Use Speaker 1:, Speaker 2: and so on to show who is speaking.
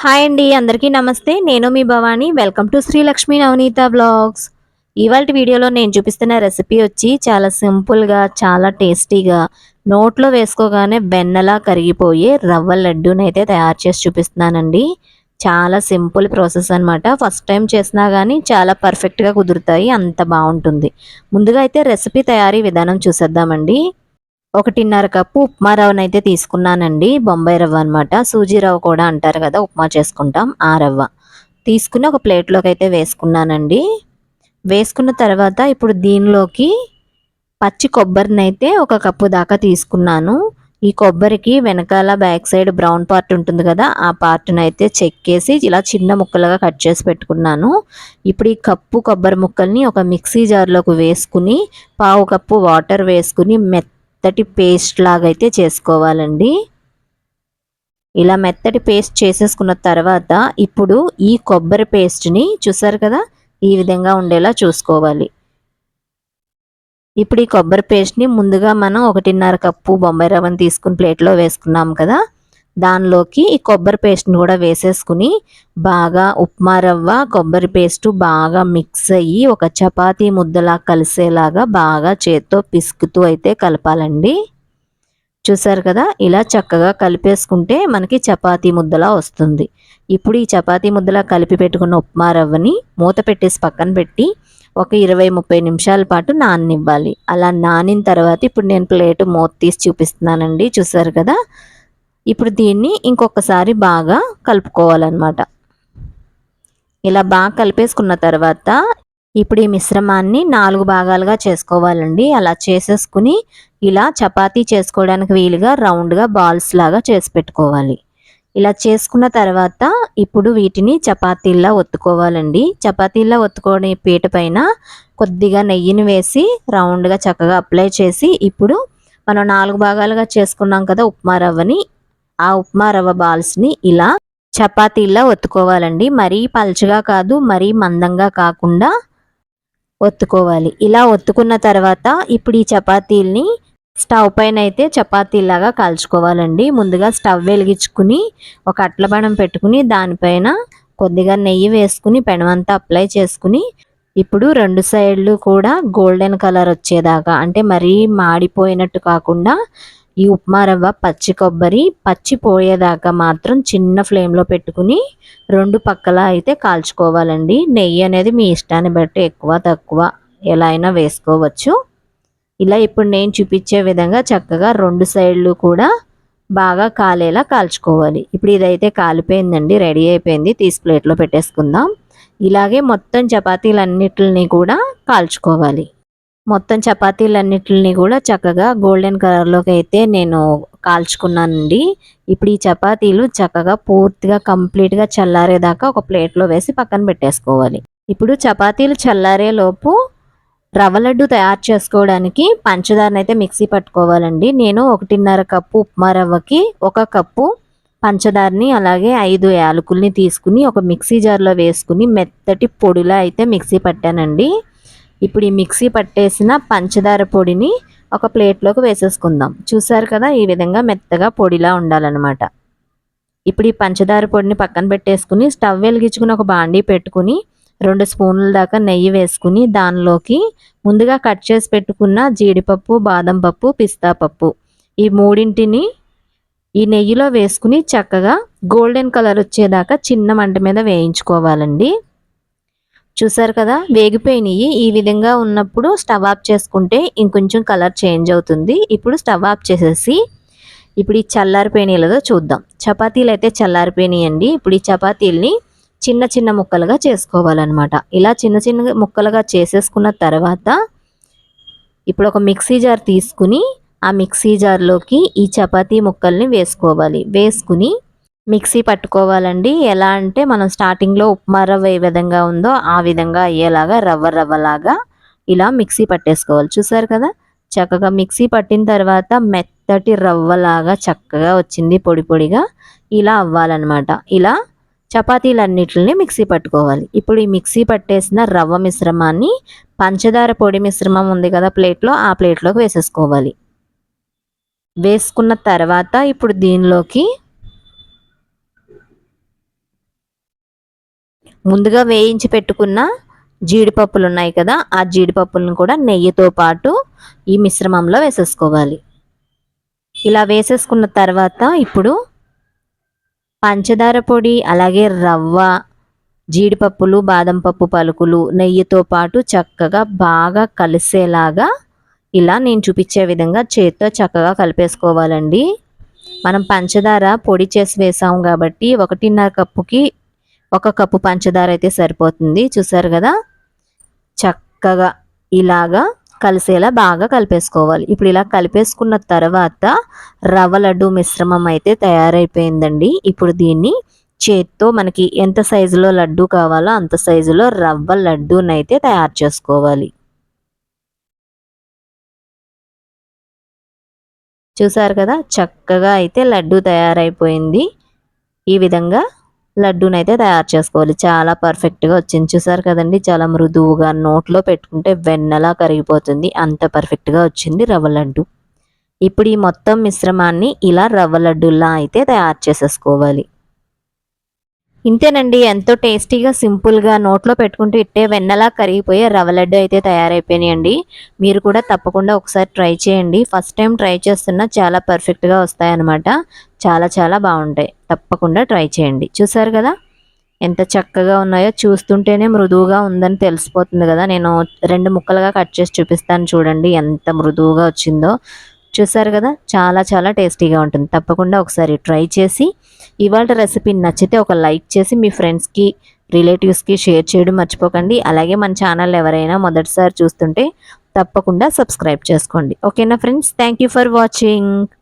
Speaker 1: Hi అండి అందరికీ నమస్తే. నేను మీ Bhavani. Welcome to Srilakshmi Navaneetha blogs ఇవాళ వీడియోలో నేను చూపిస్తున్న రెసిపీ వచ్చి చాలా సింపుల్గా చాలా టేస్టీగా నోట్లో వేసుకోగానే వెన్నలా కరిగిపోయే రవ్వ లడ్డూని అయితే తయారు చేసి చూపిస్తున్నానండి. చాలా సింపుల్ ప్రాసెస్ అనమాట ఫస్ట్ టైం చేసినా కానీ చాలా పర్ఫెక్ట్గా కుదురుతాయి. అంత బాగుంటుంది. ముందుగా అయితే రెసిపీ తయారీ విధానం చూసేద్దామండి. ఒకటిన్నర కప్పు ఉప్మా రవ్వను అయితే తీసుకున్నానండి. బొంబాయి రవ్వ అనమాట సూజీ రవ్వ కూడా అంటారు కదా ఉప్మా చేసుకుంటాం. ఆ రవ్వ తీసుకుని ఒక ప్లేట్లోకి అయితే వేసుకున్నానండి. వేసుకున్న తర్వాత ఇప్పుడు దీనిలోకి పచ్చి కొబ్బరిని అయితే ఒక కప్పు దాకా తీసుకున్నాను. ఈ కొబ్బరికి వెనకాల బ్యాక్ సైడ్ బ్రౌన్ పార్ట్ ఉంటుంది కదా ఆ పార్ట్ని అయితే చెక్కేసి ఇలా చిన్న ముక్కలుగా కట్ చేసి పెట్టుకున్నాను. ఇప్పుడు ఈ కప్పు కొబ్బరి ముక్కల్ని ఒక మిక్సీ జార్లోకి వేసుకుని పావు కప్పు వాటర్ వేసుకుని మెత్త మెత్తటి పేస్ట్ లాగా అయితే చేసుకోవాలండి. ఇలా మెత్తటి పేస్ట్ చేసేసుకున్న తర్వాత ఇప్పుడు ఈ కొబ్బరి పేస్ట్ని చూసారు కదా? ఈ విధంగా ఉండేలా చూసుకోవాలి. ఇప్పుడు ఈ కొబ్బరి పేస్ట్ని ముందుగా మనం ఒకటిన్నర కప్పు బొంబాయి రవ్వని తీసుకుని ప్లేట్లో వేసుకున్నాం కదా? దానిలోకి ఈ కొబ్బరి పేస్ట్ని కూడా వేసేసుకుని బాగా ఉప్మా రవ్వ కొబ్బరి పేస్టు బాగా మిక్స్ అయ్యి ఒక చపాతీ ముద్దలా కలిసేలాగా బాగా చేత్తో పిసుకుతూ అయితే కలపాలండి. చూసారు కదా? ఇలా చక్కగా కలిపేసుకుంటే మనకి చపాతీ ముద్దలా వస్తుంది. ఇప్పుడు ఈ చపాతీ ముద్దలా కలిపి పెట్టుకున్న ఉప్మా రవ్వని మూత పెట్టేసి పక్కన పెట్టి ఒక ఇరవై ముప్పై నిమిషాల పాటు నాననివ్వాలి. అలా నానిన తర్వాత ఇప్పుడు నేను ప్లేట్ మూత తీసి చూపిస్తున్నానండి. చూసారు కదా? ఇప్పుడు దీన్ని ఇంకొకసారి బాగా కలుపుకోవాలన్నమాట. ఇలా బాగా కలిపేసుకున్న తర్వాత ఇప్పుడు ఈ మిశ్రమాన్ని నాలుగు భాగాలుగా చేసుకోవాలండి. అలా చేసేసుకుని ఇలా చపాతీ చేసుకోవడానికి వీలుగా రౌండ్గా బాల్స్ లాగా చేసి పెట్టుకోవాలి. ఇలా చేసుకున్న తర్వాత ఇప్పుడు వీటిని చపాతీల్లా ఒత్తుకోవాలండి. చపాతీల్లా ఒత్తుకోవడం పీట పైన కొద్దిగా నెయ్యిని వేసి రౌండ్గా చక్కగా అప్లై చేసి ఇప్పుడు మనం నాలుగు భాగాలుగా చేసుకున్నాం కదా ఉప్మా రవ్వని ఆ ఉప్మా రవ్వ బాల్స్ని ఇలా చపాతీలా ఒత్తుకోవాలండి. మరీ పల్చగా కాదు మరీ మందంగా కాకుండా ఒత్తుకోవాలి. ఇలా ఒత్తుకున్న తర్వాత ఇప్పుడు ఈ చపాతీల్ని స్టవ్ పైన అయితే చపాతీలాగా కాల్చుకోవాలండి. ముందుగా స్టవ్ వెలిగించుకుని ఒక అట్లబణం పెట్టుకుని దానిపైన కొద్దిగా నెయ్యి వేసుకుని పెనమంతా అప్లై చేసుకుని ఇప్పుడు రెండు సైడ్లు కూడా గోల్డెన్ కలర్ వచ్చేదాకా అంటే మరీ మాడిపోయినట్టు కాకుండా ఈ ఉప్మా రవ్వ పచ్చి కొబ్బరి పచ్చి పోయేదాకా మాత్రం చిన్న ఫ్లేమ్లో పెట్టుకుని రెండు పక్కల అయితే కాల్చుకోవాలండి. నెయ్యి అనేది మీ ఇష్టాన్ని బట్టి ఎక్కువ తక్కువ ఎలా అయినా వేసుకోవచ్చు. ఇలా ఇప్పుడు నేను చూపించే విధంగా చక్కగా రెండు సైడ్లు కూడా బాగా కాలేలా కాల్చుకోవాలి. ఇప్పుడు ఇదైతే కాలిపోయిందండి రెడీ అయిపోయింది తీసి ప్లేట్లో పెట్టేసుకుందాం. ఇలాగే మొత్తం చపాతీలన్నిటిని కూడా కాల్చుకోవాలి. మొత్తం చపాతీలన్నిటిని కూడా చక్కగా గోల్డెన్ కలర్లోకి అయితే నేను కాల్చుకున్నానండి. ఇప్పుడు ఈ చపాతీలు చక్కగా పూర్తిగా కంప్లీట్గా చల్లారేదాకా ఒక ప్లేట్లో వేసి పక్కన పెట్టేసుకోవాలి. ఇప్పుడు చపాతీలు చల్లారే లోపు రవ్వ లడ్డు తయారు చేసుకోవడానికి పంచదారని అయితే మిక్సీ పట్టుకోవాలండి. నేను ఒకటిన్నర కప్పు ఉప్మా రవ్వకి ఒక కప్పు పంచదారని అలాగే ఐదు యాలకుల్ని తీసుకుని ఒక మిక్సీ జార్లో వేసుకుని మెత్తటి పొడిలా అయితే మిక్సీ పట్టానండి. ఇప్పుడు ఈ మిక్సీ పట్టేసిన పంచదార పొడిని ఒక ప్లేట్లోకి వేసేసుకుందాం. చూసారు కదా ఈ విధంగా మెత్తగా పొడిలా ఉండాలన్నమాట. ఇప్పుడు ఈ పంచదార పొడిని పక్కన పెట్టేసుకుని స్టవ్ వెలిగించుకుని ఒక బాండీ పెట్టుకుని రెండు స్పూన్ల దాకా నెయ్యి వేసుకుని దానిలోకి ముందుగా కట్ చేసి పెట్టుకున్న జీడిపప్పు బాదం పప్పు పిస్తా పప్పు. ఈ మూడింటిని ఈ నెయ్యిలో వేసుకుని చక్కగా గోల్డెన్ కలర్ వచ్చేదాకా చిన్న మంట మీద వేయించుకోవాలండి. చూసారు కదా? వేగిపోయినాయి. ఈ విధంగా ఉన్నప్పుడు స్టవ్ ఆఫ్ చేసుకుంటే ఇంకొంచెం కలర్ చేంజ్ అవుతుంది. ఇప్పుడు స్టవ్ ఆఫ్ చేసేసి ఇప్పుడు ఈ చల్లారిపోయినాయిలతో చూద్దాం. చపాతీలు అయితే చల్లారిపోయినాయండి. ఇప్పుడు ఈ చపాతీల్ని చిన్న చిన్న ముక్కలుగా చేసుకోవాలన్నమాట. ఇలా చిన్న చిన్న ముక్కలుగా చేసేసుకున్న తర్వాత ఇప్పుడు ఒక మిక్సీ జార్ తీసుకుని ఆ మిక్సీ జార్లోకి ఈ చపాతీ ముక్కల్ని వేసుకోవాలి. వేసుకుని మిక్సీ పట్టుకోవాలండి. ఎలా అంటే మనం స్టార్టింగ్లో ఉప్మా రవ్వ ఏ విధంగా ఉందో ఆ విధంగా అయ్యేలాగా రవ్వ రవ్వలాగా ఇలా మిక్సీ పట్టేసుకోవాలి. చూసారు కదా? చక్కగా మిక్సీ పట్టిన తర్వాత మెత్తటి రవ్వలాగా చక్కగా వచ్చింది పొడి పొడిగా ఇలా అవ్వాలన్నమాట. ఇలా చపాతీలన్నిటిని మిక్సీ పట్టుకోవాలి. ఇప్పుడు ఈ మిక్సీ పట్టేసిన రవ్వ మిశ్రమాన్ని పంచదార పొడి మిశ్రమం ఉంది కదా ప్లేట్లో ఆ ప్లేట్లోకి వేసేసుకోవాలి. వేసుకున్న తర్వాత ఇప్పుడు దీనిలోకి ముందుగా వేయించి పెట్టుకున్న జీడిపప్పులు ఉన్నాయి కదా ఆ జీడిపప్పులను కూడా నెయ్యితో పాటు ఈ మిశ్రమంలో వేసేసుకోవాలి. ఇలా వేసేసుకున్న తర్వాత ఇప్పుడు పంచదార పొడి అలాగే రవ్వ జీడిపప్పులు బాదం పప్పు పలుకులు నెయ్యితో పాటు చక్కగా బాగా కలిసేలాగా ఇలా నేను చూపించే విధంగా చేత్తో చక్కగా కలిపేసుకోవాలండి. మనం పంచదార పొడి చేసి వేసాం కాబట్టి ఒకటిన్నర కప్పుకి ఒక కప్పు పంచదార అయితే సరిపోతుంది. చూసారు కదా? చక్కగా ఇలాగా కలిసేలా బాగా కలిపేసుకోవాలి. ఇప్పుడు ఇలా కలిపేసుకున్న తర్వాత రవ్వ లడ్డు మిశ్రమం అయితే తయారైపోయిందండి. ఇప్పుడు దీన్ని చేత్తో మనకి ఎంత సైజులో లడ్డు కావాలో అంత సైజులో రవ్వ లడ్డూనైతే తయారు చేసుకోవాలి. చూసారు కదా? చక్కగా అయితే లడ్డు తయారైపోయింది. ఈ విధంగా లడ్డూనైతే తయారు చేసుకోవాలి. చాలా పర్ఫెక్ట్గా వచ్చింది. చూసారు కదండి? చాలా మృదువుగా నోట్లో పెట్టుకుంటే వెన్నలా కరిగిపోతుంది. అంత పర్ఫెక్ట్గా వచ్చింది రవ్వ లడ్డు. ఇప్పుడు ఈ మొత్తం మిశ్రమాన్ని ఇలా రవ్వ లడ్డూలా అయితే తయారు చేసేసుకోవాలి. ఇంతేనండి ఎంతో టేస్టీగా సింపుల్గా నోట్లో పెట్టుకుంటూ ఇట్టే వెన్నలా కరిగిపోయే రవ్వ లడ్డు అయితే తయారైపోయినాయండి. మీరు కూడా తప్పకుండా ఒకసారి ట్రై చేయండి. ఫస్ట్ టైం ట్రై చేస్తున్నా చాలా పర్ఫెక్ట్గా వస్తాయన్నమాట. చాలా చాలా బాగుంటాయి. తప్పకుండా ట్రై చేయండి. చూసారు కదా? ఎంత చక్కగా ఉన్నాయో. చూస్తుంటేనే మృదువుగా ఉందని తెలిసిపోతుంది కదా? నేను రెండు ముక్కలుగా కట్ చేసి చూపిస్తాను చూడండి ఎంత మృదువుగా వచ్చిందో. చూసారు కదా? చాలా చాలా టేస్టీగా ఉంటుంది. తప్పకుండా ఒకసారి ట్రై చేసి ఇవాళ రెసిపీ నచ్చితే ఒక లైక్ చేసి మీ ఫ్రెండ్స్కి రిలేటివ్స్కి షేర్ చేయడం మర్చిపోకండి. అలాగే మన ఛానల్ ఎవరైనా మొదటిసారి చూస్తుంటే తప్పకుండా సబ్స్క్రైబ్ చేసుకోండి. ఓకేనా ఫ్రెండ్స్? Thank for watching.